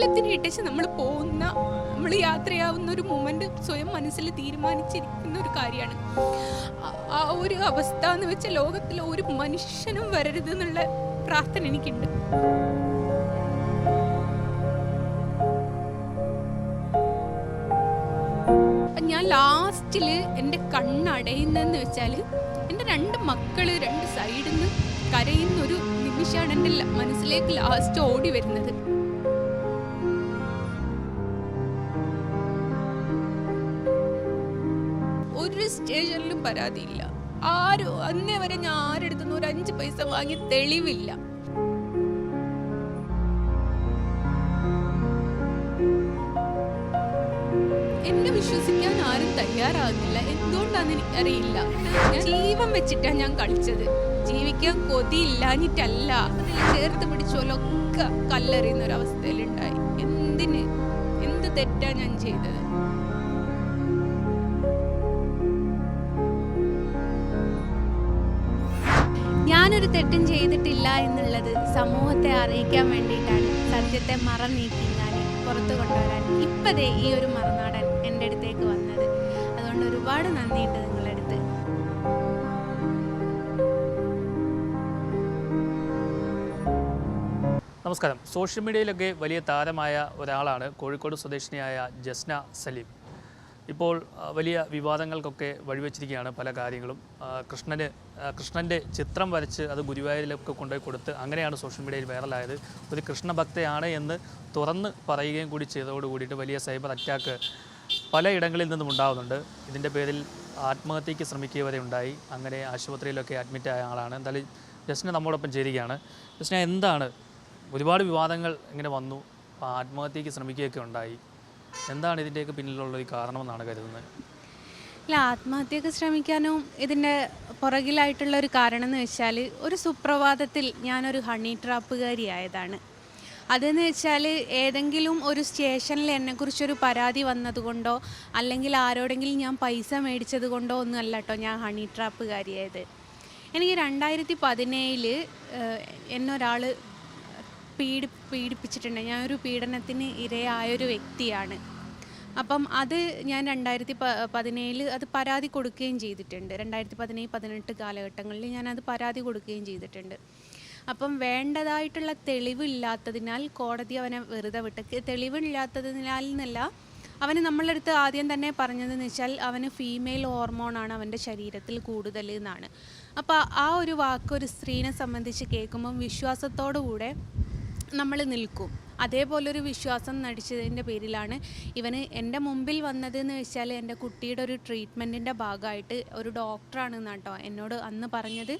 എല്ലാത്തിനും ഇട്ടിച്ച് നമ്മൾ പോകുന്ന നമ്മൾ യാത്രയാവുന്ന ഒരു മൊമെന്റ് സ്വയം മനസ്സിൽ തീരുമാനിച്ചിരിക്കുന്ന ഒരു കാര്യമാണ്. ആ- ഒരു അവസ്ഥ എന്ന് വെച്ചാൽ ലോകത്തിൽ ഒരു മനുഷ്യനും വരരുത് എന്നുള്ള പ്രാർത്ഥന എനിക്കുണ്ട്. ഞാൻ ലാസ്റ്റിൽ എന്റെ കണ്ണടയുന്നതെന്ന് വെച്ചാൽ എന്റെ രണ്ട് മക്കൾ രണ്ട് സൈഡിൽ നിന്ന് കരയുന്ന ഒരു നിമിഷമാണ് എന്റെ മനസ്സിലേക്ക് ലാസ്റ്റ് ഓടി വരുന്നത്. പരാതിയില്ല ആരും അന്നേ വരെ ഞാൻ ആരെടുത്തുനിന്ന് ഒരു അഞ്ച് പൈസ വാങ്ങി തെളിവില്ല. എന്നെ വിശ്വസിക്കാൻ ആരും തയ്യാറാകുന്നില്ല. എന്തുകൊണ്ടാന്ന് എനിക്കറിയില്ല. ജീവൻ വെച്ചിട്ടാ ഞാൻ കളിച്ചത്. ജീവിക്കാൻ കൊതിയില്ലാഞ്ഞിട്ടല്ല അതിൽ ചേർത്ത് പിടിച്ചോലൊക്കെ കല്ലെറിയുന്ന ഒരു അവസ്ഥയിലുണ്ടായി. എന്തിന്? എന്ത് തെറ്റാ ഞാൻ ചെയ്തത്? തെറ്റും ചെയ്തിട്ടില്ല എന്നുള്ളത് സമൂഹത്തെ അറിയിക്കാൻ വേണ്ടിയിട്ടാണ് സത്യത്തെ മറ നീക്കി ഞാൻ പുറത്തു കൊണ്ടുവരാൻ ഇപ്പതേ ഈ ഒരു മറുനാടൻ എന്റെ അടുത്തേക്ക് വന്നത്. അതുകൊണ്ട് ഒരുപാട് നന്ദിയുണ്ട് നിങ്ങളുടെ അടുത്ത്. നമസ്കാരം. സോഷ്യൽ മീഡിയയിലൊക്കെ വലിയ താരമായ ഒരാളാണ് കോഴിക്കോട് സ്വദേശിനിയായ ജസ്ന സലീം. ഇപ്പോൾ വലിയ വിവാദങ്ങൾക്കൊക്കെ വഴിവെച്ചിരിക്കുകയാണ് പല കാര്യങ്ങളും. കൃഷ്ണന് കൃഷ്ണന്റെ ചിത്രം വരച്ച് അത് ഗുരുവായൂരിലൊക്കെ കൊണ്ടുപോയി കൊടുത്ത് അങ്ങനെയാണ് സോഷ്യൽ മീഡിയയിൽ വൈറലായത്. ഒരു കൃഷ്ണഭക്തയാണ് എന്ന് തുറന്ന് പറയുകയും കൂടി ചെയ്തതോട് കൂടിയിട്ട് വലിയ സൈബർ അറ്റാക്ക് പലയിടങ്ങളിൽ നിന്നും ഉണ്ടാകുന്നുണ്ട് ഇതിന്റെ പേരിൽ ആത്മഹത്യയ്ക്ക് ശ്രമിക്കുക വരെ ഉണ്ടായി. അങ്ങനെ ആശുപത്രിയിലൊക്കെ അഡ്മിറ്റ് ആയ ആളാണ്. എന്തായാലും ജസ്റ്റിനെ നമ്മോടൊപ്പം ചേരുകയാണ്. ജസ്റ്റിനെ എന്താണ്? ഒരുപാട് വിവാദങ്ങൾ ഇങ്ങനെ വന്നു. ആത്മഹത്യയ്ക്ക് ശ്രമിക്കുകയൊക്കെ ഉണ്ടായി. എന്താണ് ഇതിന്റെയൊക്കെ പിന്നിലുള്ള ഒരു കാരണമെന്നാണ് കരുതുന്നത്? ഇല്ല ആത്മഹത്യക്ക് ശ്രമിക്കാനും ഇതിന്റെ പുറകിലായിട്ടുള്ള ഒരു കാരണം എന്ന് വെച്ചാൽ ഒരു സുപ്രഭാതത്തിൽ ഞാനൊരു ഹണി ട്രാപ്പുകാരിയായതാണ് അതെന്ന് വെച്ചാൽ ഏതെങ്കിലും ഒരു സ്റ്റേഷനിൽ എന്നെക്കുറിച്ചൊരു പരാതി വന്നതുകൊണ്ടോ അല്ലെങ്കിൽ ആരോടെങ്കിലും ഞാൻ പൈസ മേടിച്ചത് കൊണ്ടോ ഒന്നും അല്ല കേട്ടോ ഞാൻ ഹണി ട്രാപ്പുകാരിയായത് എനിക്ക് രണ്ടായിരത്തി പതിനേഴിൽ എന്നൊരാൾ പീഡി പീഡിപ്പിച്ചിട്ടുണ്ട്. ഞാനൊരു പീഡനത്തിന് ഇരയായൊരു വ്യക്തിയാണ്. അപ്പം അത് ഞാൻ രണ്ടായിരത്തി പ പതിനേഴിൽ അത് പരാതി കൊടുക്കുകയും ചെയ്തിട്ടുണ്ട്. രണ്ടായിരത്തി പതിനേഴ് പതിനെട്ട് കാലഘട്ടങ്ങളിൽ ഞാനത് പരാതി കൊടുക്കുകയും ചെയ്തിട്ടുണ്ട്. അപ്പം വേണ്ടതായിട്ടുള്ള തെളിവില്ലാത്തതിനാൽ കോടതി അവനെ വെറുതെ വിട്ട്. തെളിവില്ലാത്തതിനാൽ എന്നല്ല അവന് നമ്മളുടെ അടുത്ത് ആദ്യം തന്നെ പറഞ്ഞതെന്ന് വെച്ചാൽ അവന് ഫീമെയിൽ ഹോർമോണാണ് അവന്റെ ശരീരത്തിൽ കൂടുതൽ എന്നാണ് അപ്പോൾ ആ ഒരു വാക്ക് ഒരു സ്ത്രീനെ സംബന്ധിച്ച് കേൾക്കുമ്പം വിശ്വാസത്തോടു കൂടെ നമ്മൾ നിൽക്കും. അതേപോലൊരു വിശ്വാസം നടിച്ചതിന്റെ പേരിലാണ് ഇവന് എന്റെ മുമ്പിൽ വന്നതെന്ന് വെച്ചാൽ എന്റെ കുട്ടിയുടെ ഒരു ട്രീറ്റ്മെന്റിന്റെ ഭാഗമായിട്ട് ഒരു ഡോക്ടറാണ് കേട്ടോ എന്നോട് അന്ന് പറഞ്ഞത്.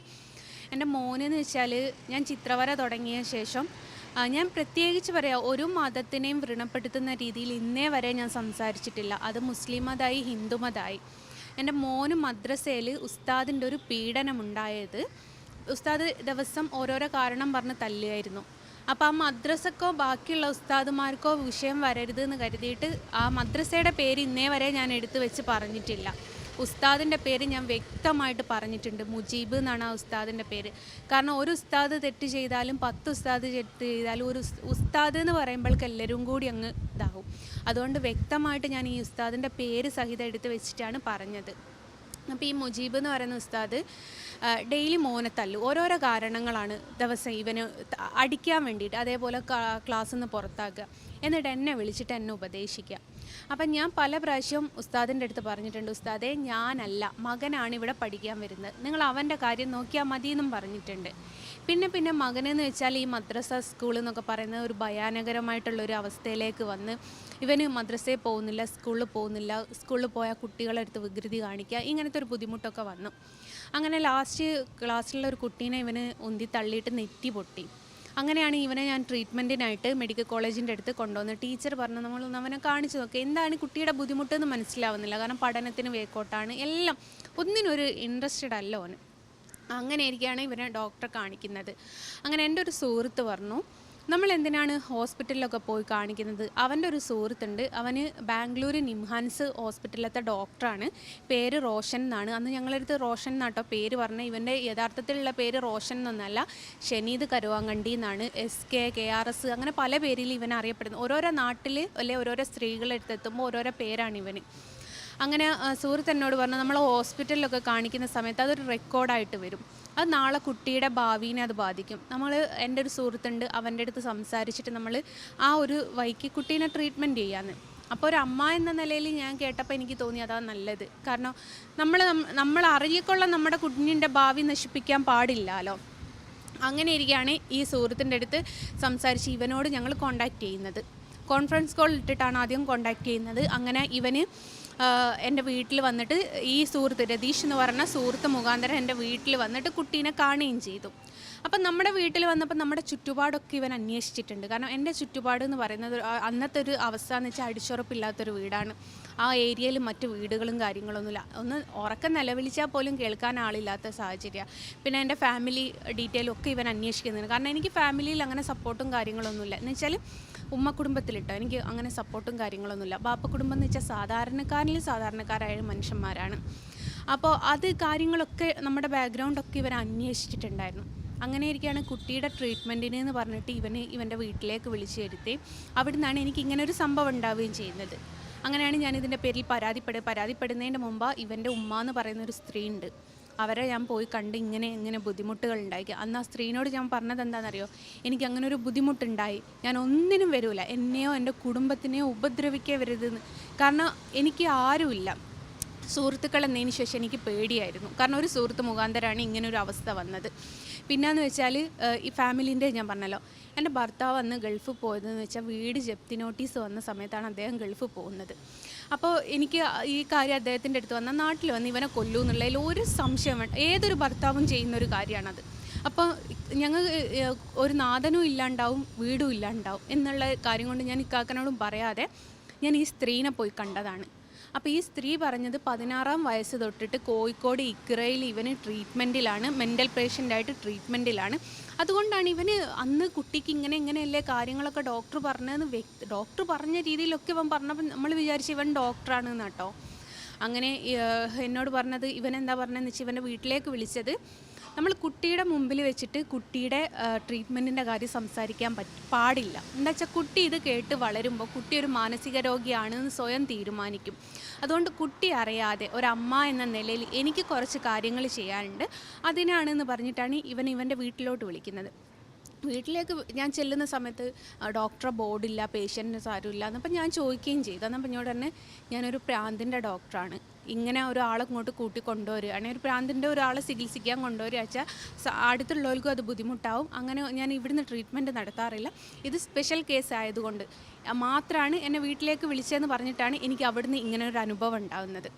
എന്റെ മോനെന്ന് വെച്ചാൽ ഞാൻ ചിത്രവര തുടങ്ങിയ ശേഷം ഞാൻ പ്രത്യേകിച്ച് പറയാം ഒരു മതത്തിനെയും വ്രണപ്പെടുത്തുന്ന രീതിയിൽ ഇന്നേ വരെ ഞാൻ സംസാരിച്ചിട്ടില്ല. അത് മുസ്ലിം മതമായി ഹിന്ദു മതമായി എന്റെ മോന് മദ്രസയിൽ ഉസ്താദിന്റെ ഒരു പീഡനമുണ്ടായത് ഉസ്താദ് ദിവസം ഓരോരോ കാരണം പറഞ്ഞ് തല്ലുമായിരുന്നു അപ്പോൾ ആ മദ്രസക്കോ ബാക്കിയുള്ള ഉസ്താദുമാർക്കോ വിഷയം വരരുത് എന്ന് കരുതിയിട്ട് ആ മദ്രസയുടെ പേര് ഇന്നേ വരെ ഞാൻ എടുത്തു വെച്ച് പറഞ്ഞിട്ടില്ല. ഉസ്താദിന്റെ പേര് ഞാൻ വ്യക്തമായിട്ട് പറഞ്ഞിട്ടുണ്ട്. മുജീബ് എന്നാണ് ആ ഉസ്താദിന്റെ പേര്. കാരണം ഒരു ഉസ്താദ് തെറ്റ് ചെയ്താലും പത്ത് ഉസ്താദ് തെറ്റ് ചെയ്താലും ഒരു ഉസ്താദ് എന്ന് പറയുമ്പോഴേക്ക് എല്ലാവരും കൂടി അങ്ങ് ഇതാവും. അതുകൊണ്ട് വ്യക്തമായിട്ട് ഞാൻ ഈ ഉസ്താദിന്റെ പേര് സഹിതം എടുത്ത് വെച്ചിട്ടാണ് പറഞ്ഞത്. അപ്പോൾ ഈ മുജീബ് എന്ന് പറയുന്ന ഉസ്താദ് ഡെയിലി മോനെ തല്ലു ഓരോരോ കാരണങ്ങളാണ് ദിവസം ഇവന് അടിക്കാൻ വേണ്ടിയിട്ട് അതേപോലെ ക്ലാസ്സിൽ നിന്ന് പുറത്താക്കുക. എന്നിട്ട് എന്നെ വിളിച്ചിട്ട് എന്നെ ഉപദേശിക്കുക. അപ്പം ഞാൻ പല പ്രാവശ്യം ഉസ്താദിന്റെ അടുത്ത് പറഞ്ഞിട്ടുണ്ട് ഉസ്താദെ ഞാനല്ല മകനാണ് ഇവിടെ പഠിക്കാൻ വരുന്നത്. നിങ്ങൾ അവന്റെ കാര്യം നോക്കിയാൽ എന്നും പറഞ്ഞിട്ടുണ്ട്. പിന്നെ പിന്നെ മകനെന്ന് വെച്ചാൽ ഈ മദ്രസ സ്കൂൾ എന്നൊക്കെ പറയുന്നത് ഒരു ഭയാനകരമായിട്ടുള്ള ഒരു അവസ്ഥയിലേക്ക് വന്ന് ഇവന് മദ്രസയിൽ പോകുന്നില്ല സ്കൂളിൽ പോകുന്നില്ല. സ്കൂളിൽ പോയാൽ കുട്ടികളെ അടുത്ത് വികൃതി കാണിക്കുക. ഇങ്ങനത്തെ ഒരു ബുദ്ധിമുട്ടൊക്കെ വന്നു. അങ്ങനെ ലാസ്റ്റ് ക്ലാസ്സിലുള്ള ഒരു കുട്ടീനെ ഇവന് ഉന്തി തള്ളിയിട്ട് നെറ്റി പൊട്ടി. അങ്ങനെയാണ് ഇവനെ ഞാൻ ട്രീറ്റ്മെന്റിനായിട്ട് മെഡിക്കൽ കോളേജിന്റെ അടുത്ത് കൊണ്ടുവന്ന് ടീച്ചർ പറഞ്ഞു നമ്മൾ അവനെ കാണിച്ചു നോക്കുക എന്താണ് കുട്ടിയുടെ ബുദ്ധിമുട്ടെന്ന് മനസ്സിലാവുന്നില്ല. കാരണം പഠനത്തിന് വേക്കോട്ടാണ്. എല്ലാം ഒന്നിനൊരു ഇൻട്രസ്റ്റഡ് അല്ല ഓന്. അങ്ങനെ ഇരിക്കുകയാണ് ഇവനെ ഡോക്ടറെ കാണിക്കുന്നത്. അങ്ങനെ എന്റെ ഒരു സുഹൃത്ത് പറഞ്ഞു നമ്മൾ എന്തിനാണ് ഹോസ്പിറ്റലിലൊക്കെ പോയി കാണിക്കുന്നത്? അവന്റെ ഒരു സുഹൃത്തുണ്ട്. അവന് ബാംഗ്ലൂർ നിംഹാൻസ് ഹോസ്പിറ്റലിലത്തെ ഡോക്ടറാണ്. പേര് റോഷൻ എന്നാണ്. അന്ന് ഞങ്ങളടുത്ത് റോഷൻ എന്നാട്ടോ പേര് പറഞ്ഞ ഇവന്റെ യഥാർത്ഥത്തിലുള്ള പേര് റോഷൻ എന്നൊന്നല്ല ഷനീദ് കരുവാങ്കണ്ടി എന്നാണ്. S K K R S അങ്ങനെ പല പേരിൽ ഇവൻ അറിയപ്പെടുന്നു ഓരോരോ നാട്ടിൽ അല്ലെ ഓരോരോ സ്ത്രീകളെടുത്ത് എത്തുമ്പോൾ ഓരോരോ പേരാണ് ഇവന്. അങ്ങനെ സുഹൃത്ത് എന്നോട് പറഞ്ഞു നമ്മൾ ഹോസ്പിറ്റലിലൊക്കെ കാണിക്കുന്ന സമയത്ത് അതൊരു റെക്കോർഡായിട്ട് വരും. അത് നാളെ കുട്ടിയുടെ ഭാവിനെ അത് ബാധിക്കും. നമ്മൾ എന്റെ ഒരു സുഹൃത്തുണ്ട് അവന്റെ അടുത്ത് സംസാരിച്ചിട്ട് നമ്മൾ ആ ഒരു വൈക്ക് കുട്ടീനെ ട്രീറ്റ്മെന്റ് ചെയ്യാന്ന്. അപ്പോൾ ഒരു അമ്മ എന്ന നിലയിൽ ഞാൻ കേട്ടപ്പോൾ എനിക്ക് തോന്നി അതാ നല്ലത്. കാരണം നമ്മൾ നമ്മൾ അറിയിക്കൊള്ള നമ്മുടെ കുഞ്ഞിന്റെ ഭാവി നശിപ്പിക്കാൻ പാടില്ലല്ലോ അങ്ങനെ ഇരിക്കുകയാണ് ഈ സുഹൃത്തിന്റെ അടുത്ത് സംസാരിച്ച് ഇവനോട് ഞങ്ങൾ കോണ്ടാക്ട് ചെയ്യുന്നത്. കോൺഫറൻസ് കോൾ ഇട്ടിട്ടാണ് ആദ്യം കോണ്ടാക്ട് ചെയ്യുന്നത്. അങ്ങനെ ഇവന് എന്റെ വീട്ടിൽ വന്നിട്ട് ഈ സുഹൃത്ത് രതീഷ് എന്ന് പറഞ്ഞ സുഹൃത്ത് മുഖാന്തരം എന്റെ വീട്ടിൽ വന്നിട്ട് കുട്ടീനെ കാണുകയും ചെയ്തു. അപ്പം നമ്മുടെ വീട്ടിൽ വന്നപ്പോൾ നമ്മുടെ ചുറ്റുപാടൊക്കെ ഇവൻ അന്വേഷിച്ചിട്ടുണ്ട്. കാരണം എന്റെ ചുറ്റുപാട് എന്ന് പറയുന്നത് അന്നത്തെ ഒരു അവസ്ഥ എന്ന് വെച്ചാൽ അടിച്ചുറപ്പില്ലാത്തൊരു വീടാണ്. ആ ഏരിയയിൽ മറ്റ് വീടുകളും കാര്യങ്ങളൊന്നുമില്ല. ഒന്ന് ഉറക്കം നിലവിളിച്ചാൽ പോലും കേൾക്കാൻ ആളില്ലാത്ത സാഹചര്യമാണ് പിന്നെ എന്റെ ഫാമിലി ഡീറ്റെയിലും ഒക്കെ ഇവൻ അന്വേഷിക്കുന്നുണ്ട്. കാരണം എനിക്ക് ഫാമിലിയിൽ അങ്ങനെ സപ്പോർട്ടും കാര്യങ്ങളൊന്നുമില്ല. എന്ന് വെച്ചാൽ ഉമ്മ കുടുംബത്തിലിട്ടോ? എനിക്ക് അങ്ങനെ സപ്പോർട്ടും കാര്യങ്ങളൊന്നുമില്ല. ബാപ്പ കുടുംബം എന്ന് വെച്ചാൽ സാധാരണക്കാരിൽ സാധാരണക്കാരായ മനുഷ്യന്മാരാണ്. അപ്പോൾ അത് കാര്യങ്ങളൊക്കെ നമ്മുടെ ബാക്ക്ഗ്രൗണ്ടൊക്കെ ഇവർ അന്വേഷിച്ചിട്ടുണ്ടായിരുന്നു. അങ്ങനെ ഇരിക്കുകയാണ് കുട്ടിയുടെ ട്രീറ്റ്മെന്റിന് എന്ന് പറഞ്ഞിട്ട് ഇവന് ഇവന്റെ വീട്ടിലേക്ക് വിളിച്ചു വരുത്തി. അവിടെ നിന്നാണ് എനിക്ക് ഇങ്ങനെ ഒരു സംഭവം ഉണ്ടാവുകയും ചെയ്യുന്നത്. അങ്ങനെയാണ് ഞാൻ ഇതിന്റെ പേരിൽ പരാതിപ്പെടുക. പരാതിപ്പെടുന്നതിന്റെ മുമ്പ് ഇവന്റെ ഉമ്മ എന്ന് പറയുന്ന ഒരു സ്ത്രീ ഉണ്ട്. അവരെ ഞാൻ പോയി കണ്ട് ഇങ്ങനെ ഇങ്ങനെ ബുദ്ധിമുട്ടുകൾ ഉണ്ടാക്കി അന്ന് ആ സ്ത്രീനോട് ഞാൻ പറഞ്ഞത് എന്താണെന്നറിയോ? എനിക്ക് അങ്ങനെ ഒരു ബുദ്ധിമുട്ടുണ്ടായി. ഞാൻ ഒന്നിനും വരൂല. എന്നെയോ എന്റെ കുടുംബത്തിനെയോ ഉപദ്രവിക്കേ വരരുതെന്ന് കാരണം എനിക്ക് ആരുമില്ല. സുഹൃത്തുക്കൾ എന്നതിന് ശേഷം എനിക്ക് പേടിയായിരുന്നു. കാരണം ഒരു സുഹൃത്ത് മുഖാന്തരമാണ് ഇങ്ങനൊരു അവസ്ഥ വന്നത്. പിന്നെയെന്ന് വെച്ചാൽ ഈ ഫാമിലീന്റെ ഞാൻ പറഞ്ഞല്ലോ. എന്റെ ഭർത്താവ് അന്ന് ഗൾഫ് പോയതെന്ന് വെച്ചാൽ വീട് ജപ്തി നോട്ടീസ് വന്ന സമയത്താണ് അദ്ദേഹം ഗൾഫ് പോകുന്നത്. അപ്പോൾ എനിക്ക് ഈ കാര്യം അദ്ദേഹത്തിന്റെ അടുത്ത് വന്ന നാട്ടിൽ വന്ന് ഇവനെ കൊല്ലൂ എന്നുള്ളതിൽ ഒരു സംശയം വേണ്ട. ഏതൊരു ഭർത്താവും ചെയ്യുന്ന ഒരു കാര്യമാണത്. അപ്പോൾ ഞങ്ങൾ ഒരു നാഥനും ഇല്ലാണ്ടാവും വീടും ഇല്ലാണ്ടാവും എന്നുള്ള കാര്യം കൊണ്ട് ഞാൻ ഇക്കാക്കനോടും പറയാതെ ഞാൻ ഈ സ്ത്രീനെ പോയി കണ്ടതാണ്. അപ്പോൾ ഈ സ്ത്രീ പറഞ്ഞത് പതിനാറാം വയസ്സ് തൊട്ടിട്ട് കോഴിക്കോട് ഇക്രയിൽ ഇവന് ട്രീറ്റ്മെന്റിലാണ് മെന്റൽ പേഷ്യന്റായിട്ട് ട്രീറ്റ്മെന്റിലാണ് അതുകൊണ്ടാണ് ഇവന് അന്ന് കുട്ടിക്ക് ഇങ്ങനെ ഇങ്ങനെയല്ലേ കാര്യങ്ങളൊക്കെ ഡോക്ടർ പറഞ്ഞതെന്ന് വ്യക്തി ഡോക്ടർ പറഞ്ഞ രീതിയിലൊക്കെ ഇവൻ പറഞ്ഞപ്പോൾ നമ്മൾ വിചാരിച്ചു ഇവൻ ഡോക്ടറാണ് കേട്ടോ അങ്ങനെ എന്നോട് പറഞ്ഞത് ഇവൻ എന്താ പറഞ്ഞതെന്ന് വെച്ചാൽ ഇവന്റെ വീട്ടിലേക്ക് വിളിച്ചത് നമ്മൾ കുട്ടിയുടെ മുമ്പിൽ വെച്ചിട്ട് കുട്ടിയുടെ ട്രീറ്റ്മെന്റിന്റെ കാര്യം സംസാരിക്കാൻ പറ്റ പാടില്ല. എന്താ വെച്ചാൽ കുട്ടി ഇത് കേട്ട് വളരുമ്പോൾ കുട്ടി ഒരു മാനസിക രോഗിയാണെന്ന് സ്വയം തീരുമാനിക്കും. അതുകൊണ്ട് കുട്ടി അറിയാതെ ഒരമ്മ എന്ന നിലയിൽ എനിക്ക് കുറച്ച് കാര്യങ്ങൾ ചെയ്യാനുണ്ട്. അതിനാണെന്ന് പറഞ്ഞിട്ടാണ് ഇവൻ ഇവന്റെ വീട്ടിലോട്ട് വിളിക്കുന്നത്. വീട്ടിലേക്ക് ഞാൻ ചെല്ലുന്ന സമയത്ത് ഡോക്ടറെ ബോർഡില്ല പേഷ്യന്റിന് സാരമില്ല എന്നപ്പോൾ ഞാൻ ചോദിക്കുകയും ചെയ്തു. എന്നപ്പോൾ എന്നോട് തന്നെ ഞാനൊരു പ്രാന്തിന്റെ ഡോക്ടറാണ്. ഇങ്ങനെ ഒരാളെ ഇങ്ങോട്ട് കൂട്ടി കൊണ്ടുവരികയാണ് ഒരു പ്രാന്തിന്റെ ഒരാളെ ചികിത്സിക്കാൻ കൊണ്ടുവരിക വെച്ചാൽ അടുത്തുള്ളവർക്കും അത് ബുദ്ധിമുട്ടാവും. അങ്ങനെ ഞാൻ ഇവിടുന്ന് ട്രീറ്റ്മെന്റ് നടത്താറില്ല. ഇത് സ്പെഷ്യൽ കേസ് ആയതുകൊണ്ട് മാത്രമാണ് എന്നെ വീട്ടിലേക്ക് വിളിച്ചതെന്ന് പറഞ്ഞിട്ടാണ് എനിക്ക് അവിടുന്ന് ഇങ്ങനെ ഒരു അനുഭവം ഉണ്ടാകുന്നത്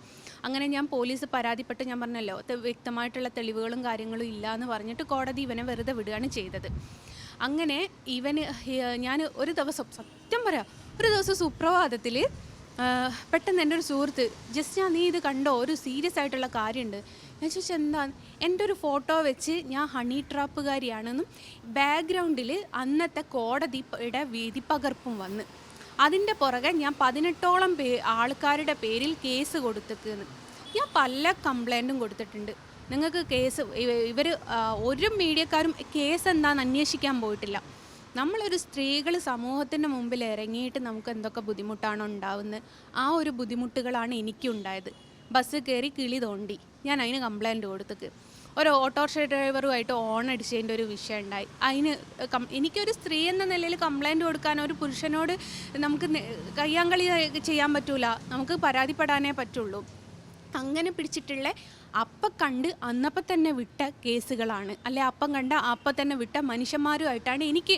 അങ്ങനെ ഞാൻ പോലീസ് പരാതിപ്പെട്ട് ഞാൻ പറഞ്ഞല്ലോ വ്യക്തമായിട്ടുള്ള തെളിവുകളും കാര്യങ്ങളും ഇല്ല എന്ന് പറഞ്ഞിട്ട് കോടതി ഇവനെ വെറുതെ വിടുകയാണ് ചെയ്തത്. അങ്ങനെ ഇവന് ഞാൻ ഒരു ദിവസം സത്യം പറയാം ഒരു ദിവസം സുപ്രഭാതത്തിൽ പെട്ടെന്ന് എന്റെ ഒരു സുഹൃത്ത് ജസ്റ്റ് ഞാൻ നീ ഇത് കണ്ടോ? ഒരു സീരിയസ് ആയിട്ടുള്ള കാര്യമുണ്ട്. ഞാൻ ചോദിച്ചാൽ എന്താ? എന്റെ ഒരു ഫോട്ടോ വെച്ച് ഞാൻ ഹണി ട്രാപ്പുകാരിയാണെന്നും ബാക്ക്ഗ്രൗണ്ടിൽ അന്നത്തെ കോടതിയുടെ വീതിപ്പകർപ്പും വന്ന്. അതിന്റെ പുറകെ ഞാൻ പതിനെട്ടോളം പേ ആൾക്കാരുടെ പേരിൽ കേസ് കൊടുത്തിരിക്കുന്നു ഞാൻ പല കംപ്ലൈന്റും കൊടുത്തിട്ടുണ്ട്. നിങ്ങൾക്ക് കേസ് ഇവർ ഒരു മീഡിയക്കാരും കേസ് എന്താണെന്ന് അന്വേഷിക്കാൻ പോയിട്ടില്ല. നമ്മളൊരു സ്ത്രീകൾ സമൂഹത്തിന്റെ മുമ്പിൽ ഇറങ്ങിയിട്ട് നമുക്ക് എന്തൊക്കെ ബുദ്ധിമുട്ടാണോ ഉണ്ടാവുന്നത്? ആ ഒരു ബുദ്ധിമുട്ടുകളാണ് എനിക്കുണ്ടായത്. ബസ് കയറി കിളി തോണ്ടി. ഞാൻ അതിന് കംപ്ലൈന്റ് കൊടുത്തേക്ക് ഒരു ഓട്ടോറിക്ഷ ഡ്രൈവറുമായിട്ട് ഓൺ അടിച്ചതിന്റെ ഒരു വിഷയം ഉണ്ടായി അതിന് എനിക്കൊരു സ്ത്രീ എന്ന നിലയിൽ കംപ്ലൈന്റ് കൊടുക്കാൻ ഒരു പുരുഷനോട് നമുക്ക് കയ്യാങ്കളി ചെയ്യാൻ പറ്റൂല. നമുക്ക് പരാതിപ്പെടാനേ പറ്റുള്ളൂ. അങ്ങനെ പിടിച്ചിട്ടുള്ള അപ്പം കണ്ട് അന്നപ്പം തന്നെ വിട്ട കേസുകളാണ്. അല്ലെ അപ്പം കണ്ട അപ്പം തന്നെ വിട്ട മനുഷ്യന്മാരുമായിട്ടാണ് എനിക്ക്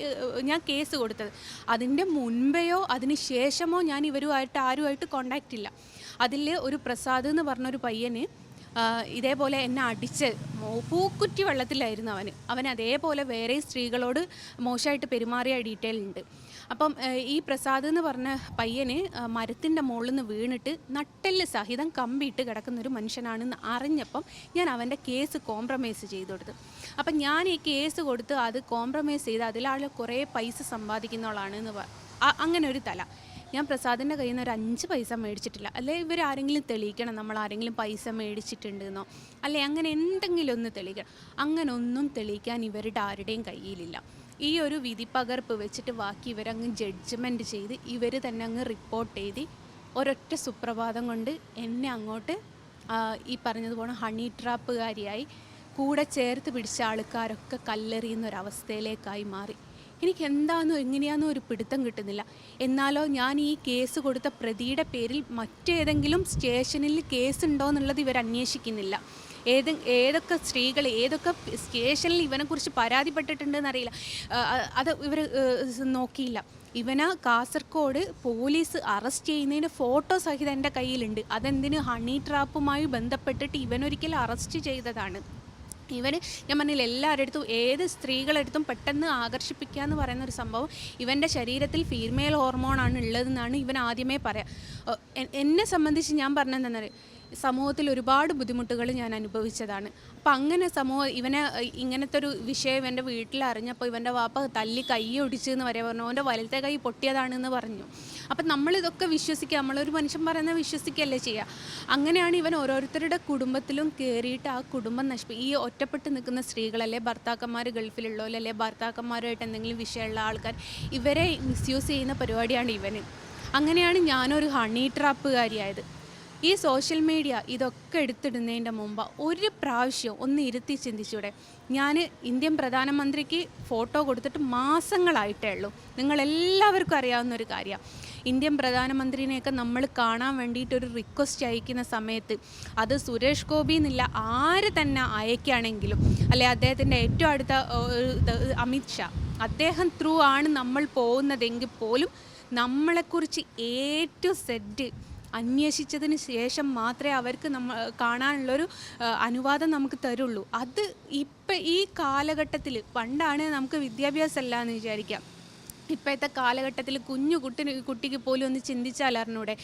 ഞാൻ കേസ് കൊടുത്തത്. അതിന്റെ മുൻപെയോ അതിന് ശേഷമോ ഞാൻ ഇവരുമായിട്ട് ആരുമായിട്ട് കോണ്ടാക്റ്റ് ഇല്ല. അതിൽ ഒരു പ്രസാദ് എന്ന് പറഞ്ഞൊരു പയ്യന് ഇതേപോലെ എന്നെ അടിച്ച് പൂക്കുറ്റി വെള്ളത്തിലായിരുന്നു അവന്. അവൻ അതേപോലെ വേറെ സ്ത്രീകളോട് മോശമായിട്ട് പെരുമാറിയ ഡീറ്റെയിൽ ഉണ്ട്. അപ്പം ഈ പ്രസാദ് എന്ന് പറഞ്ഞ പയ്യന് മരത്തിന്റെ മുകളിൽ നിന്ന് വീണിട്ട് നട്ടെല്ല് സഹിതം കമ്പിയിട്ട് കിടക്കുന്ന ഒരു മനുഷ്യനാണെന്ന് അറിഞ്ഞപ്പം ഞാൻ അവന്റെ കേസ് കോംപ്രമൈസ് ചെയ്തു കൊടുത്തു. അപ്പം ഞാൻ ഈ കേസ് കൊടുത്ത് അത് കോംപ്രമൈസ് ചെയ്ത് അതിലാൾ കുറേ പൈസ സമ്പാദിക്കുന്നവളാണ് എന്ന് അങ്ങനെ ഒരു തല. ഞാൻ പ്രസാദിന്റെ കയ്യിൽ നിന്ന് ഒരു അഞ്ച് പൈസ മേടിച്ചിട്ടില്ല. അല്ലെ ഇവർ ആരെങ്കിലും തെളിയിക്കണം നമ്മൾ ആരെങ്കിലും പൈസ മേടിച്ചിട്ടുണ്ടെന്നോ? അല്ലെ അങ്ങനെ എന്തെങ്കിലും ഒന്ന് തെളിയിക്കണം. അങ്ങനെ ഒന്നും തെളിയിക്കാൻ ഇവരുടെ ആരുടെയും കയ്യിലില്ല. ഈ ഒരു വിധിപ്പകർപ്പ് വെച്ചിട്ട് ബാക്കി ഇവരങ്ങ് ജഡ്ജ്മെന്റ് ചെയ്ത് ഇവർ തന്നെ അങ്ങ് റിപ്പോർട്ട് ചെയ്ത് ഒരൊറ്റ സുപ്രഭാതം കൊണ്ട് എന്നെ അങ്ങോട്ട് ഈ പറഞ്ഞതുപോലെ ഹണി ട്രാപ്പുകാരിയായി കൂടെ ചേർത്ത് പിടിച്ച ആൾക്കാരൊക്കെ കല്ലെറിയുന്ന ഒരവസ്ഥയിലേക്കായി മാറി. എനിക്ക് എന്താണെന്നോ എങ്ങനെയാണെന്നോ ഒരു പിടുത്തം കിട്ടുന്നില്ല. എന്നാലോ ഞാൻ ഈ കേസ് കൊടുത്ത പ്രതിയുടെ പേരിൽ മറ്റേതെങ്കിലും സ്റ്റേഷനിൽ കേസ് ഉണ്ടോ എന്നുള്ളത് ഇവർ അന്വേഷിക്കുന്നില്ല. ഏത് ഏതൊക്കെ സ്ത്രീകൾ ഏതൊക്കെ സ്റ്റേഷനിൽ ഇവനെക്കുറിച്ച് പരാതിപ്പെട്ടിട്ടുണ്ടെന്ന് അറിയില്ല അത് ഇവർ നോക്കിയില്ല. ഇവനെ കാസർഗോഡ് പോലീസ് അറസ്റ്റ് ചെയ്യുന്നതിന് ഫോട്ടോ സഹിതം എന്റെ കയ്യിലുണ്ട്. അതെന്തിന് ഹണി ട്രാപ്പുമായി ബന്ധപ്പെട്ടിട്ട് ഇവനൊരിക്കൽ അറസ്റ്റ് ചെയ്തതാണ്. ഇവന് ഞാൻ പറഞ്ഞില്ല എല്ലാവരുടെ അടുത്തും ഏത് സ്ത്രീകളടുത്തും പെട്ടെന്ന് ആകർഷിപ്പിക്കുക എന്ന് പറയുന്ന ഒരു സംഭവം ഇവന്റെ ശരീരത്തിൽ ഫീമെയിൽ ഹോർമോണാണ് ഉള്ളതെന്നാണ് ഇവൻ ആദ്യമേ പറയാം. എന്നെ സംബന്ധിച്ച് ഞാൻ പറഞ്ഞതെന്നറിയാം സമൂഹത്തിൽ ഒരുപാട് ബുദ്ധിമുട്ടുകൾ ഞാൻ അനുഭവിച്ചതാണ്. അപ്പം അങ്ങനെ സമൂഹം ഇവനെ ഇങ്ങനത്തെ ഒരു വിഷയം ഇവന്റെ വീട്ടിൽ അറിഞ്ഞപ്പോൾ ഇവന്റെ വാപ്പ തല്ലി കൈ ഒടിച്ചു എന്ന് വരെ പറഞ്ഞു. അവന്റെ വലത്തെ കൈ പൊട്ടിയതാണെന്ന് പറഞ്ഞു. അപ്പം നമ്മളിതൊക്കെ വിശ്വസിക്കുക നമ്മളൊരു മനുഷ്യൻ പറയുന്നത് വിശ്വസിക്കുകയല്ലേ ചെയ്യുക അങ്ങനെയാണ് ഇവൻ ഓരോരുത്തരുടെ കുടുംബത്തിലും കയറിയിട്ട് ആ കുടുംബം നശിപ്പി ഈ ഒറ്റപ്പെട്ട് നിൽക്കുന്ന സ്ത്രീകളല്ലേ ഭർത്താക്കന്മാർ ഗൾഫിലുള്ളവരല്ലേ ഭർത്താക്കന്മാരുമായിട്ട് എന്തെങ്കിലും വിഷയമുള്ള ആൾക്കാർ ഇവരെ മിസ്യൂസ് ചെയ്യുന്ന പരിപാടിയാണ് ഇവന്. അങ്ങനെയാണ് ഞാനൊരു ഹണി ട്രാപ്പുകാരിയായത് ഈ സോഷ്യൽ മീഡിയ ഇതൊക്കെ എടുത്തിടുന്നതിന്റെ മുമ്പ് ഒരു പ്രാവശ്യം ഒന്ന് ഇരുത്തി ചിന്തിച്ചൂടെ. ഞാൻ ഇന്ത്യൻ പ്രധാനമന്ത്രിക്ക് ഫോട്ടോ കൊടുത്തിട്ട് മാസങ്ങളായിട്ടേ ഉള്ളൂ. നിങ്ങളെല്ലാവർക്കും അറിയാവുന്ന ഒരു കാര്യമാണ് ഇന്ത്യൻ പ്രധാനമന്ത്രിനെയൊക്കെ നമ്മൾ കാണാൻ വേണ്ടിയിട്ട് ഒരു റിക്വസ്റ്റ് അയക്കുന്ന സമയത്ത് അത് സുരേഷ് ഗോപി എന്നില്ല ആര് തന്നെ അയക്കുകയാണെങ്കിലും അല്ലെ അദ്ദേഹത്തിന്റെ ഏറ്റവും അടുത്ത അമിത് ഷാ അദ്ദേഹം ത്രൂ ആണ് നമ്മൾ പോകുന്നതെങ്കിൽ പോലും നമ്മളെക്കുറിച്ച് ഏറ്റവും സെറ്റ് അന്വേഷിച്ചതിന് ശേഷം മാത്രമേ അവർക്ക് നമ്മ കാണാനുള്ളൊരു അനുവാദം നമുക്ക് തരുള്ളൂ. അത് ഇപ്പം ഈ കാലഘട്ടത്തിൽ പണ്ടാണ് നമുക്ക് വിദ്യാഭ്യാസം അല്ല എന്ന് വിചാരിക്കാം. ഇപ്പോഴത്തെ കാലഘട്ടത്തിൽ കുഞ്ഞു കുട്ടിന് കുട്ടിക്ക് പോലും ഒന്ന് ചിന്തിച്ചാൽ അറിഞ്ഞൂടെ?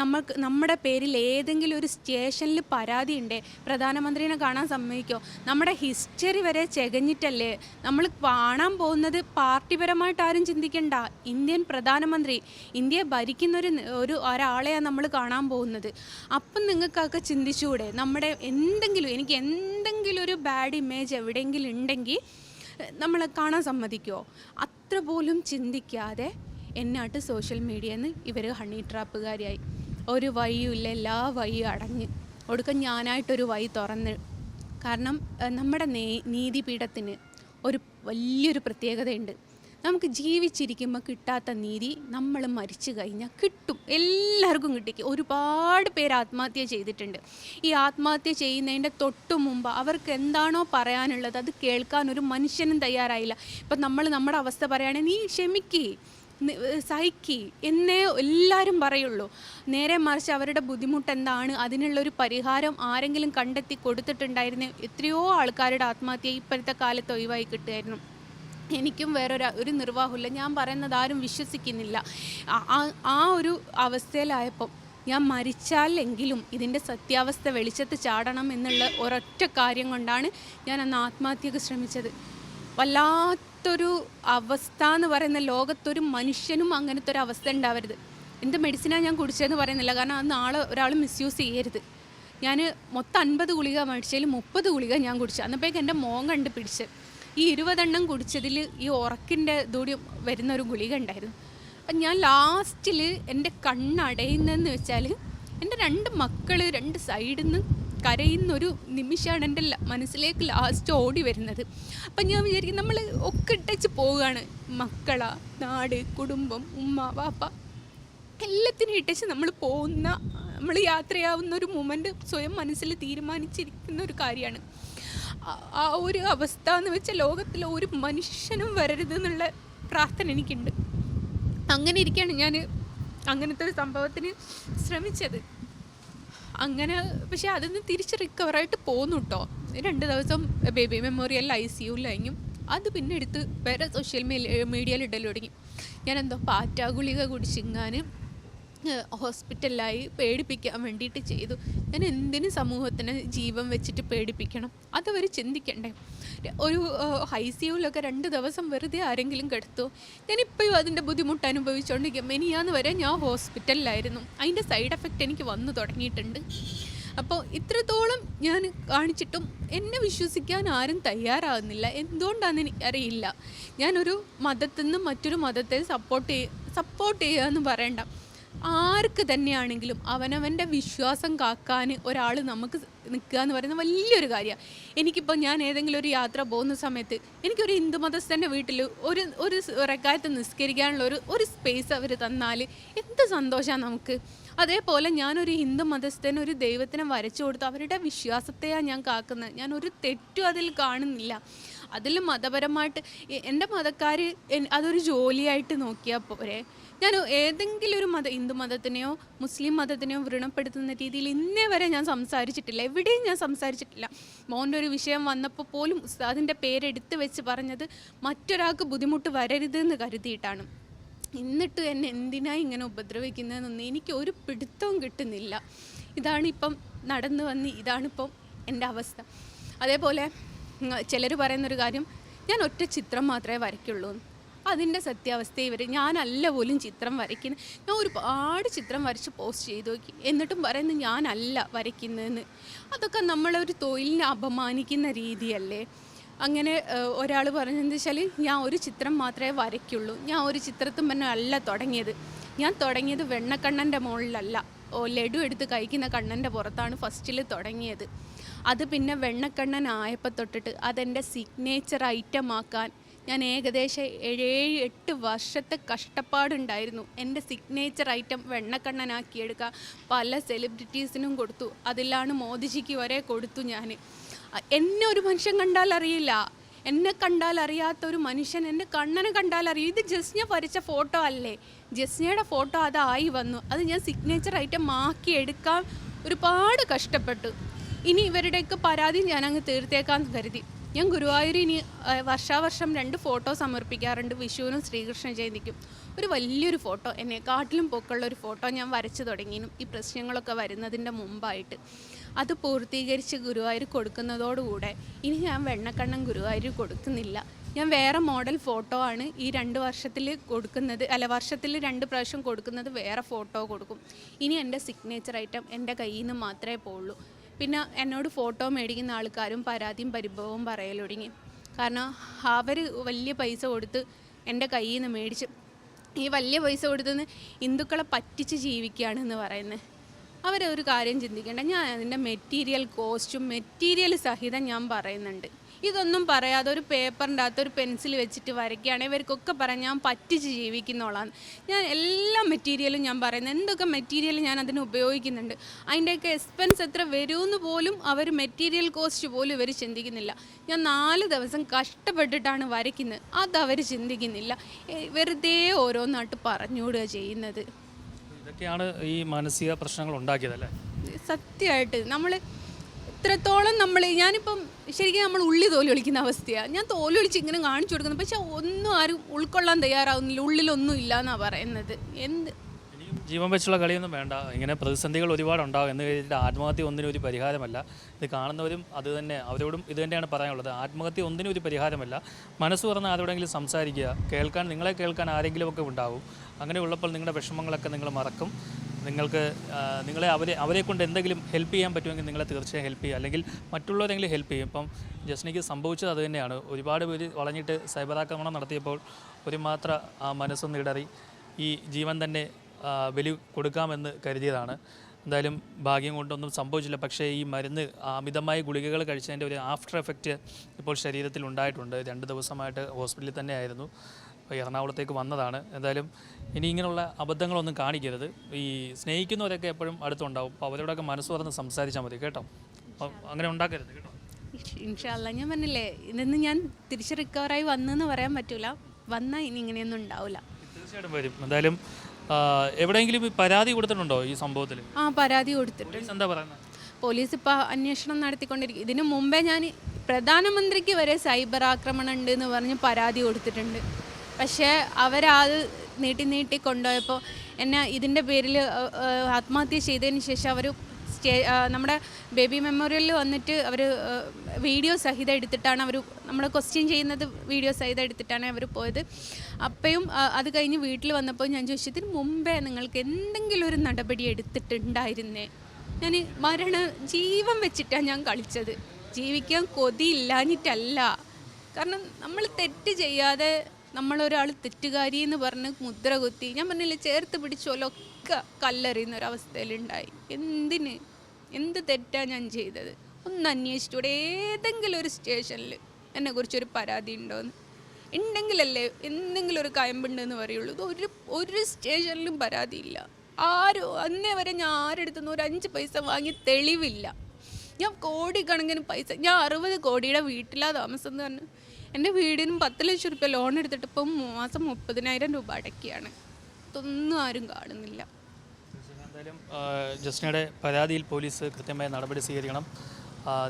നമ്മൾക്ക് നമ്മുടെ പേരിൽ ഏതെങ്കിലും ഒരു സ്റ്റേഷനിൽ പരാതി ഉണ്ടേ പ്രധാനമന്ത്രിനെ കാണാൻ സമ്മതിക്കോ? നമ്മുടെ ഹിസ്റ്ററി വരെ ചെകഞ്ഞിട്ടല്ലേ? നമ്മൾ കാണാൻ പോകുന്നത് പാർട്ടിപരമായിട്ട് ആരും ചിന്തിക്കണ്ട. ഇന്ത്യൻ പ്രധാനമന്ത്രി ഇന്ത്യയെ ഭരിക്കുന്ന ഒരു ഒരു ഒരാളെയാണ് നമ്മൾ കാണാൻ പോകുന്നത്. അപ്പം നിങ്ങൾക്കൊക്കെ ചിന്തിച്ചുകൂടെ നമ്മുടെ എന്തെങ്കിലും എനിക്ക് എന്തെങ്കിലും ഒരു ബാഡ് ഇമേജ് എവിടെയെങ്കിലും ഉണ്ടെങ്കിൽ നമ്മളെ കാണാൻ സമ്മതിക്കുമോ അത്ര പോലും ചിന്തിക്കാതെ എന്നാട്ട് സോഷ്യൽ മീഡിയയിൽ നിന്ന് ഇവർ ഹണി ട്രാപ്പുകാരിയായി ഒരു വഴിയുമില്ല എല്ലാ വഴിയും അടഞ്ഞ്. ഒടുക്കം ഞാനായിട്ടൊരു വഴി തുറന്ന്. കാരണം നമ്മുടെ നീതിപീഠത്തിന് ഒരു വലിയൊരു പ്രത്യേകതയുണ്ട്. നമുക്ക് ജീവിച്ചിരിക്കുമ്പോൾ കിട്ടാത്ത നീതി നമ്മൾ മരിച്ചു കഴിഞ്ഞാൽ കിട്ടും. എല്ലാവർക്കും കിട്ടിക്കും. ഒരുപാട് പേര് ആത്മഹത്യ ചെയ്തിട്ടുണ്ട്. ഈ ആത്മഹത്യ ചെയ്യുന്നതിന്റെ തൊട്ടു മുമ്പ് അവർക്ക് എന്താണോ പറയാനുള്ളത് അത് കേൾക്കാൻ ഒരു മനുഷ്യനും തയ്യാറായില്ല. ഇപ്പം നമ്മൾ നമ്മുടെ അവസ്ഥ പറയുകയാണെങ്കിൽ നീ ക്ഷമിക്കേ സഹിക്കി എന്നേ എല്ലാവരും പറയുള്ളൂ. നേരെ മറിച്ച് അവരുടെ ബുദ്ധിമുട്ട് എന്താണ്? അതിനുള്ളൊരു പരിഹാരം ആരെങ്കിലും കണ്ടെത്തി കൊടുത്തിട്ടുണ്ടായിരുന്നു എത്രയോ ആൾക്കാരുടെ ആത്മഹത്യ ഇപ്പോഴത്തെ കാലത്ത് ഒഴിവായി കിട്ടുമായിരുന്നു എനിക്കും വേറൊരു ഒരു നിർവാഹമില്ല ഞാൻ പറയുന്നത് ആരും വിശ്വസിക്കുന്നില്ല. ആ- ഒരു അവസ്ഥയിലായപ്പം ഞാൻ മരിച്ചാലെങ്കിലും ഇതിന്റെ സത്യാവസ്ഥ വെളിച്ചത്ത് ചാടണം എന്നുള്ള ഒരൊറ്റ കാര്യം കൊണ്ടാണ് ഞാൻ അന്ന് ആത്മഹത്യക്ക് ശ്രമിച്ചത്. വല്ലാത്തൊരു അവസ്ഥ എന്ന് പറയുന്ന ലോകത്തൊരു മനുഷ്യനും അങ്ങനത്തെ ഒരു അവസ്ഥ ഉണ്ടാവരുത്. എന്ത് മെഡിസിനാണ് ഞാൻ കുടിച്ചതെന്ന് പറയുന്നില്ല. കാരണം അന്ന് ആൾ ഒരാൾ മിസ്യൂസ് ചെയ്യരുത്. ഞാൻ മൊത്തം അൻപത് ഗുളിക മേടിച്ചതിൽ മുപ്പത് ഗുളിക ഞാൻ കുടിച്ചു. അന്നപ്പോഴേക്ക് എന്റെ മോൻ കണ്ട് പിടിച്ച് ഈ ഇരുപതെണ്ണം കുടിച്ചതിൽ ഈ ഉറക്കിന്റെ ദൂടി വരുന്ന ഒരു ഗുളിക ഉണ്ടായിരുന്നു. അപ്പം ഞാൻ ലാസ്റ്റിൽ എന്റെ കണ്ണടയുന്നതെന്ന് വെച്ചാൽ എന്റെ രണ്ട് മക്കൾ രണ്ട് സൈഡിൽ നിന്ന് കരയുന്നൊരു നിമിഷമാണ് എന്റെ മനസ്സിലേക്ക് ലാസ്റ്റ് ഓടി വരുന്നത്. അപ്പം ഞാൻ വിചാരിക്കും നമ്മൾ ഒക്കെ ഇട്ടച്ച് പോവുകയാണ്. മക്കള നാട് കുടുംബം ഉമ്മ വാപ്പ. എല്ലാത്തിനും ഇട്ടച്ച് നമ്മൾ പോകുന്ന നമ്മൾ യാത്രയാവുന്ന ഒരു മൊമെന്റ് സ്വയം മനസ്സിൽ തീരുമാനിച്ചിരിക്കുന്ന ഒരു കാര്യമാണ് ആ- ഒരു അവസ്ഥ എന്ന് വെച്ചാൽ ലോകത്തിൽ ഒരു മനുഷ്യനും വരരുത് എന്നുള്ള പ്രാർത്ഥന എനിക്കുണ്ട്. അങ്ങനെ ഇരിക്കുകയാണ് ഞാൻ അങ്ങനത്തെ ഒരു സംഭവത്തിന് ശ്രമിച്ചത്. അങ്ങനെ പക്ഷെ അതിൽ നിന്ന് തിരിച്ച് റിക്കവറായിട്ട് പോന്നു കേട്ടോ രണ്ട് ദിവസം ബേബി മെമ്മോറിയൽ ഐ സി യുലായിരിക്കും അത് പിന്നെ എടുത്ത് വേറെ സോഷ്യൽ മീഡിയയിൽ ഇടൽ തുടങ്ങി. ഞാൻ എന്തോ പാറ്റാ ഗുളിക കുടിച്ചിങ്ങാൻ ഹോസ്പിറ്റലിലായി പേടിപ്പിക്കാൻ വേണ്ടിയിട്ട് ചെയ്തു. ഞാൻ എന്തിനു സമൂഹത്തിന് ജീവൻ വെച്ചിട്ട് പേടിപ്പിക്കണം? അതവർ ചിന്തിക്കണ്ടേ? ഒരു ഐ സി യുവിലൊക്കെ രണ്ട് ദിവസം വെറുതെ ആരെങ്കിലും കിടത്തു? ഞാനിപ്പോഴും അതിന്റെ ബുദ്ധിമുട്ട് അനുഭവിച്ചുകൊണ്ടിരിക്കും മെനിയാന്ന് വരെ ഞാൻ ഹോസ്പിറ്റലിലായിരുന്നു. അതിന്റെ സൈഡ് എഫക്റ്റ് എനിക്ക് വന്നു തുടങ്ങിയിട്ടുണ്ട്. അപ്പോൾ ഇത്രത്തോളം ഞാൻ കാണിച്ചിട്ടും എന്നെ വിശ്വസിക്കാൻ ആരും തയ്യാറാകുന്നില്ല എന്തുകൊണ്ടാണെന്ന് എനിക്കറിയില്ല. ഞാനൊരു മതത്തിൽ നിന്ന് മറ്റൊരു മതത്തെ സപ്പോർട്ട് ചെയ്യുക സപ്പോർട്ട് ചെയ്യുക എന്ന് പറയണ്ട. ആർക്ക് തന്നെയാണെങ്കിലും അവനവന്റെ വിശ്വാസം കാക്കാൻ ഒരാൾ നമുക്ക് നിൽക്കുക എന്ന് പറയുന്നത് വലിയൊരു കാര്യമാണ്. എനിക്കിപ്പോൾ ഞാൻ ഏതെങ്കിലും ഒരു യാത്ര പോകുന്ന സമയത്ത് എനിക്കൊരു ഹിന്ദു മതസ്ഥന്റെ വീട്ടിൽ ഒരു ഒരു റെക്കായത്ത് നിസ്കരിക്കാനുള്ള ഒരു ഒരു സ്പേസ് അവർ തന്നാൽ എന്ത് സന്തോഷമാണ് നമുക്ക്. അതേപോലെ ഞാനൊരു ഹിന്ദു മതസ്ഥന് ഒരു ദൈവത്തിനെ വരച്ചു കൊടുത്ത് അവരുടെ വിശ്വാസത്തെയാണ് ഞാൻ കാക്കുന്നത്. ഞാൻ ഒരു തെറ്റും അതിൽ കാണുന്നില്ല. അതിൽ മതപരമായിട്ട് എന്റെ മതക്കാർ അതൊരു ജോലിയായിട്ട് നോക്കിയാൽ പോരെ. ഞാൻ ഏതെങ്കിലും ഒരു മത ഹിന്ദു മതത്തിനെയോ മുസ്ലിം മതത്തിനെയോ വ്രണപ്പെടുത്തുന്ന രീതിയിൽ ഇന്നേ വരെ ഞാൻ സംസാരിച്ചിട്ടില്ല. എവിടെയും ഞാൻ സംസാരിച്ചിട്ടില്ല. മോന്റെ ഒരു വിഷയം വന്നപ്പോൾ പോലും ഉസ്താദിന്റെ പേരെടുത്ത് വെച്ച് പറഞ്ഞത് മറ്റൊരാൾക്ക് ബുദ്ധിമുട്ട് വരരുതെന്ന് കരുതിയിട്ടാണ്. എന്നിട്ട് എന്നെ എന്തിനാ ഇങ്ങനെ ഉപദ്രവിക്കുന്നതെന്നൊന്നും എനിക്ക് ഒരു പിടുത്തവും കിട്ടുന്നില്ല. ഇതാണിപ്പം നടന്നു വന്ന് ഇതാണിപ്പം എന്റെ അവസ്ഥ. അതേപോലെ ചിലർ പറയുന്നൊരു കാര്യം ഞാൻ ഒറ്റ ചിത്രം മാത്രമേ വരയ്ക്കുള്ളൂ. അതിന്റെ സത്യാവസ്ഥ ഇവർ ഞാനല്ല പോലും ചിത്രം വരയ്ക്കുന്നത്. ഞാൻ ഒരുപാട് ചിത്രം വരച്ച് പോസ്റ്റ് ചെയ്തു നോക്കി. എന്നിട്ടും പറയുന്നത് ഞാനല്ല വരയ്ക്കുന്നതെന്ന്. അതൊക്കെ നമ്മളൊരു തൊഴിലിനെ അപമാനിക്കുന്ന രീതിയല്ലേ? അങ്ങനെ ഒരാൾ പറഞ്ഞതെന്ന് വെച്ചാൽ ഞാൻ ഒരു ചിത്രം മാത്രമേ വരയ്ക്കുള്ളൂ. ഞാൻ ഒരു ചിത്രത്തും തന്നെ അല്ല തുടങ്ങിയത്. ഞാൻ തുടങ്ങിയത് വെണ്ണക്കണ്ണന്റെ മുകളിലല്ല. ഓ ലഡു എടുത്ത് കഴിക്കുന്ന കണ്ണന്റെ പുറത്താണ് ഫസ്റ്റിൽ തുടങ്ങിയത്. അത് പിന്നെ വെണ്ണക്കണ്ണൻ ആയപ്പോൾ തൊട്ടിട്ട് അതെന്റെ സിഗ്നേച്ചർ ഐറ്റം ആക്കാൻ ഞാൻ ഏകദേശം ഏഴ് എട്ട് വർഷത്തെ കഷ്ടപ്പാടുണ്ടായിരുന്നു. എന്റെ സിഗ്നേച്ചർ ഐറ്റം വെണ്ണക്കണ്ണനാക്കിയെടുക്കുക പല സെലിബ്രിറ്റീസിനും കൊടുത്തു. അതിലാണ് മോദിജിക്ക് വരെ കൊടുത്തു ഞാൻ. എന്നെ ഒരു മനുഷ്യൻ കണ്ടാൽ അറിയില്ല. എന്നെ കണ്ടാൽ അറിയാത്ത ഒരു മനുഷ്യൻ എന്റെ കണ്ണനെ കണ്ടാൽ അറിയും. ഇത് ജസ്ന വരച്ച ഫോട്ടോ അല്ലേ? ജസ്നയുടെ ഫോട്ടോ അതായി വന്നു. അത് ഞാൻ സിഗ്നേച്ചർ ഐറ്റം ആക്കി എടുക്കാൻ ഒരുപാട് കഷ്ടപ്പെട്ടു. ഇനി ഇവരുടെയൊക്കെ പരാതി ഞാനങ്ങ് തീർത്തേക്കാന്ന് കരുതി. ഞാൻ ഗുരുവായൂർ ഇനി വർഷാവർഷം രണ്ട് ഫോട്ടോ സമർപ്പിക്കാറുണ്ട്. വിഷുവിനും ശ്രീകൃഷ്ണ ജയന്തിക്കും. ഒരു വലിയൊരു ഫോട്ടോ എന്നെ കാട്ടിലും പൊക്കുള്ള ഒരു ഫോട്ടോ ഞാൻ വരച്ചു തുടങ്ങിയും ഈ പ്രശ്നങ്ങളൊക്കെ വരുന്നതിന്റെ മുമ്പായിട്ട്. അത് പൂർത്തീകരിച്ച് ഗുരുവായൂർ കൊടുക്കുന്നതോടുകൂടെ ഇനി ഞാൻ വെണ്ണക്കണ്ണം ഗുരുവായൂർ കൊടുക്കുന്നില്ല. ഞാൻ വേറെ മോഡൽ ഫോട്ടോ ആണ് ഈ രണ്ട് വർഷത്തിൽ കൊടുക്കുന്നത്. അല്ല വർഷത്തിൽ രണ്ട് പ്രാവശ്യം കൊടുക്കുന്നത് വേറെ ഫോട്ടോ കൊടുക്കും. ഇനി എന്റെ സിഗ്നേച്ചർ ഐറ്റം എന്റെ കയ്യിൽ നിന്ന് മാത്രമേ പോവുള്ളൂ. പിന്നെ എന്നോട് ഫോട്ടോ മേടിക്കുന്ന ആൾക്കാരും പരാതിയും പരിഭവവും പറയൽ തുടങ്ങി. കാരണം അവർ വലിയ പൈസ കൊടുത്ത് എന്റെ കയ്യിൽ നിന്ന് മേടിച്ച്. ഈ വലിയ പൈസ കൊടുത്തുനിന്ന് ഹിന്ദുക്കളെ പറ്റിച്ച് ജീവിക്കുകയാണെന്ന് പറയുന്നത്. അവരൊരു കാര്യം ചിന്തിക്കേണ്ട ഞാൻ അതിന്റെ മെറ്റീരിയൽ കോസ്റ്റും മെറ്റീരിയൽ സഹിതം ഞാൻ പറയുന്നുണ്ട്. ഇതൊന്നും പറയാതെ ഒരു പേപ്പറിന്റെ അകത്ത് ഒരു പെൻസിൽ വെച്ചിട്ട് വരയ്ക്കുകയാണെങ്കിൽ ഇവർക്കൊക്കെ പറയാം ഞാൻ പറ്റിച്ച് ജീവിക്കുന്നോളാം. ഞാൻ എല്ലാ മെറ്റീരിയലും ഞാൻ പറയുന്നത് എന്തൊക്കെ മെറ്റീരിയൽ ഞാൻ അതിന് ഉപയോഗിക്കുന്നുണ്ട്? അതിന്റെയൊക്കെ എക്സ്പെൻസ് എത്ര വരുമെന്ന് പോലും അവർ മെറ്റീരിയൽ കോസ്റ്റ് പോലും ഇവർ ചിന്തിക്കുന്നില്ല. ഞാൻ നാല് ദിവസം കഷ്ടപ്പെട്ടിട്ടാണ് വരയ്ക്കുന്നത്. അതവർ ചിന്തിക്കുന്നില്ല. വെറുതെ ഓരോന്നായിട്ട് പറഞ്ഞുവിടുക ചെയ്യുന്നത്. ഇതൊക്കെയാണ് ഈ മാനസിക പ്രശ്നങ്ങൾ ഉണ്ടാക്കിയതല്ലേ സത്യമായിട്ട് നമ്മൾ ഇത്രത്തോളം നമ്മൾ ഞാനിപ്പം ശരിക്കും നമ്മൾ ഉള്ളി തോലി ഒളിക്കുന്ന അവസ്ഥയാണ് ഞാൻ തോലി ഒളിച്ച് ഇങ്ങനെ കാണിച്ചു കൊടുക്കുന്നു. പക്ഷെ ഒന്നും ആരും ഉൾക്കൊള്ളാൻ തയ്യാറാവുന്നില്ല. ഉള്ളിലൊന്നും ഇല്ല എന്നാണ് പറയുന്നത്. എന്ത്? ജീവൻ വെച്ചുള്ള കളിയൊന്നും വേണ്ട. ഇങ്ങനെ പ്രതിസന്ധികൾ ഒരുപാട് ഉണ്ടാകും എന്ന് കഴിഞ്ഞിട്ട് ആത്മഹത്യ ഒന്നിനും ഒരു പരിഹാരമല്ല. ഇത് കാണുന്നവരും അത് തന്നെ അവരോടും ഇത് തന്നെയാണ് പറയാനുള്ളത്. ആത്മഹത്യ ഒന്നിനും ഒരു പരിഹാരമല്ല. മനസ്സ് തുറന്ന് ആരോടെങ്കിലും സംസാരിക്കുക. കേൾക്കാൻ നിങ്ങളെ കേൾക്കാൻ ആരെങ്കിലുമൊക്കെ ഉണ്ടാവും. അങ്ങനെയുള്ളപ്പോൾ നിങ്ങളുടെ വിഷമങ്ങളൊക്കെ നിങ്ങൾ മറക്കും. നിങ്ങൾക്ക് നിങ്ങളെ അവരെ അവരെ കൊണ്ട് എന്തെങ്കിലും ഹെൽപ്പ് ചെയ്യാൻ പറ്റുമെങ്കിൽ നിങ്ങളെ തീർച്ചയായും ഹെൽപ്പ് ചെയ്യുക. അല്ലെങ്കിൽ മറ്റുള്ളവരെങ്കിലും ഹെൽപ്പ് ചെയ്യും. ഇപ്പം ജസ്നിക്ക് സംഭവിച്ചത് അത് തന്നെയാണ്. ഒരുപാട് പേര് വളഞ്ഞിട്ട് സൈബർ ആക്രമണം നടത്തിയപ്പോൾ ഒരു മാത്ര മനസ്സൊന്ന് ഇടറി. ഈ ജീവൻ തന്നെ ബലി കൊടുക്കാമെന്ന് കരുതിയതാണ്. എന്തായാലും ഭാഗ്യം കൊണ്ടൊന്നും സംഭവിച്ചില്ല. പക്ഷേ ഈ മരുന്ന് അമിതമായ ഗുളികകൾ കഴിച്ചതിന്റെ ഒരു ആഫ്റ്റർ എഫക്റ്റ് ഇപ്പോൾ ശരീരത്തിൽ ഉണ്ടായിട്ടുണ്ട്. രണ്ട് ദിവസമായിട്ട് ഹോസ്പിറ്റലിൽ തന്നെ ആയിരുന്നു അപ്പോൾ എറണാകുളത്തേക്ക് വന്നതാണ്. എന്തായാലും ഇനി ഇങ്ങനെയുള്ള അബദ്ധങ്ങളൊന്നും കാണിക്കരുത്. ഈ സ്നേഹിക്കുന്നവരൊക്കെ എപ്പോഴും അടുത്തുണ്ടാവും. അപ്പോൾ അവരോടൊക്കെ മനസ്സ് തുറന്ന് സംസാരിച്ചാൽ മതി കേട്ടോ. അങ്ങനെ ഉണ്ടാക്കരുത് കേട്ടോ. ഇൻഷാല്ല ഞാൻ പറഞ്ഞില്ലേ ഇതൊന്നും ഞാൻ തിരിച്ച് റിക്കവറായി വന്നെന്ന് പറയാൻ പറ്റൂല. വന്നാൽ ഇനി ഇങ്ങനെയൊന്നും ഉണ്ടാവില്ല തീർച്ചയായിട്ടും വരും. എന്തായാലും എവിടെയെങ്കിലും പരാതി കൊടുത്തിട്ടുണ്ടോ ഈ സംഭവത്തിൽ? ആ പരാതി കൊടുത്തിട്ടുണ്ട്. എന്താ പറയുന്നത്? പോലീസ് ഇപ്പോൾ അന്വേഷണം നടത്തിക്കൊണ്ടിരിക്കും ഇതിനു മുമ്പേ ഞാൻ പ്രധാനമന്ത്രിക്ക് വരെ സൈബർ ആക്രമണം ഉണ്ട് എന്ന് പറഞ്ഞ് പരാതി കൊടുത്തിട്ടുണ്ട്. പക്ഷേ അവരത് നീട്ടി നീട്ടി കൊണ്ടുപോയപ്പോൾ എന്നെ ഇതിന്റെ പേരിൽ ആത്മഹത്യ ചെയ്തതിന് ശേഷം അവർ സ്റ്റേ നമ്മുടെ ബേബി മെമ്മോറിയലിൽ വന്നിട്ട് അവർ വീഡിയോ സഹിതം എടുത്തിട്ടാണ് അവർ നമ്മൾ ക്വസ്റ്റ്യൻ ചെയ്യുന്നത് വീഡിയോ സഹിതം എടുത്തിട്ടാണ് അവർ പോയത്. അപ്പോഴും അത് കഴിഞ്ഞ് വീട്ടിൽ വന്നപ്പോൾ ഞാൻ ചോദിച്ചു ഇതിന് മുമ്പേ നിങ്ങൾക്ക് എന്തെങ്കിലും ഒരു നടപടി എടുത്തിട്ടുണ്ടായിരുന്നേ? ഞാൻ മരണ ജീവൻ വെച്ചിട്ടാണ് ഞാൻ കളിച്ചത്. ജീവിക്കാൻ കൊതിയില്ലാഞ്ഞിട്ടല്ല. കാരണം നമ്മൾ തെറ്റ് ചെയ്യാതെ നമ്മളൊരാൾ തെറ്റുകാരി എന്ന് പറഞ്ഞ് മുദ്ര കുത്തി ഞാൻ പറഞ്ഞില്ലേ ചേർത്ത് പിടിച്ചോലൊക്കെ കല്ലെറിയുന്ന ഒരു അവസ്ഥയിലുണ്ടായി എന്തിന്? എന്ത് തെറ്റാണ് ഞാൻ ചെയ്തത്? ഒന്ന് അന്വേഷിച്ചൂടെ ഏതെങ്കിലും ഒരു സ്റ്റേഷനിൽ എന്നെക്കുറിച്ചൊരു പരാതി ഉണ്ടോയെന്ന് ഉണ്ടെങ്കിലല്ലേ എന്തെങ്കിലും ഒരു കയമ്പുണ്ടെന്ന് പറയുള്ളൂ. ഇത് ഒരു ഒരു സ്റ്റേഷനിലും പരാതിയില്ല. ആരും അന്നേ വരെ ഞാൻ ആരെടുത്തുനിന്ന് ഒരു അഞ്ച് പൈസ വാങ്ങി തെളിവില്ല. ഞാൻ കോടിക്കണക്കിന് പൈസ ഞാൻ അറുപത് കോടിയുടെ വീട്ടിലാണ് താമസം എന്ന് പറഞ്ഞു എന്റെ വീടിനും പത്ത് ലക്ഷം റുപ്യ ലോൺ എടുത്തിട്ട് ഇപ്പം മാസം മുപ്പതിനായിരം രൂപ അടക്കിയാണ് ഇതൊന്നും ആരും കാണുന്നില്ല. എന്തായാലും പരാതിയിൽ പോലീസ് കൃത്യമായ നടപടി സ്വീകരിക്കണം.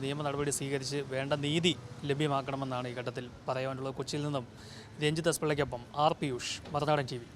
നിയമ നടപടി സ്വീകരിച്ച് വേണ്ട നീതി ലഭ്യമാക്കണമെന്നാണ് ഈ ഘട്ടത്തിൽ പറയാനുള്ളത്. കൊച്ചിയിൽ നിന്നും Ranjith S പിള്ളയ്ക്കൊപ്പം R Piyush Marunadan T V.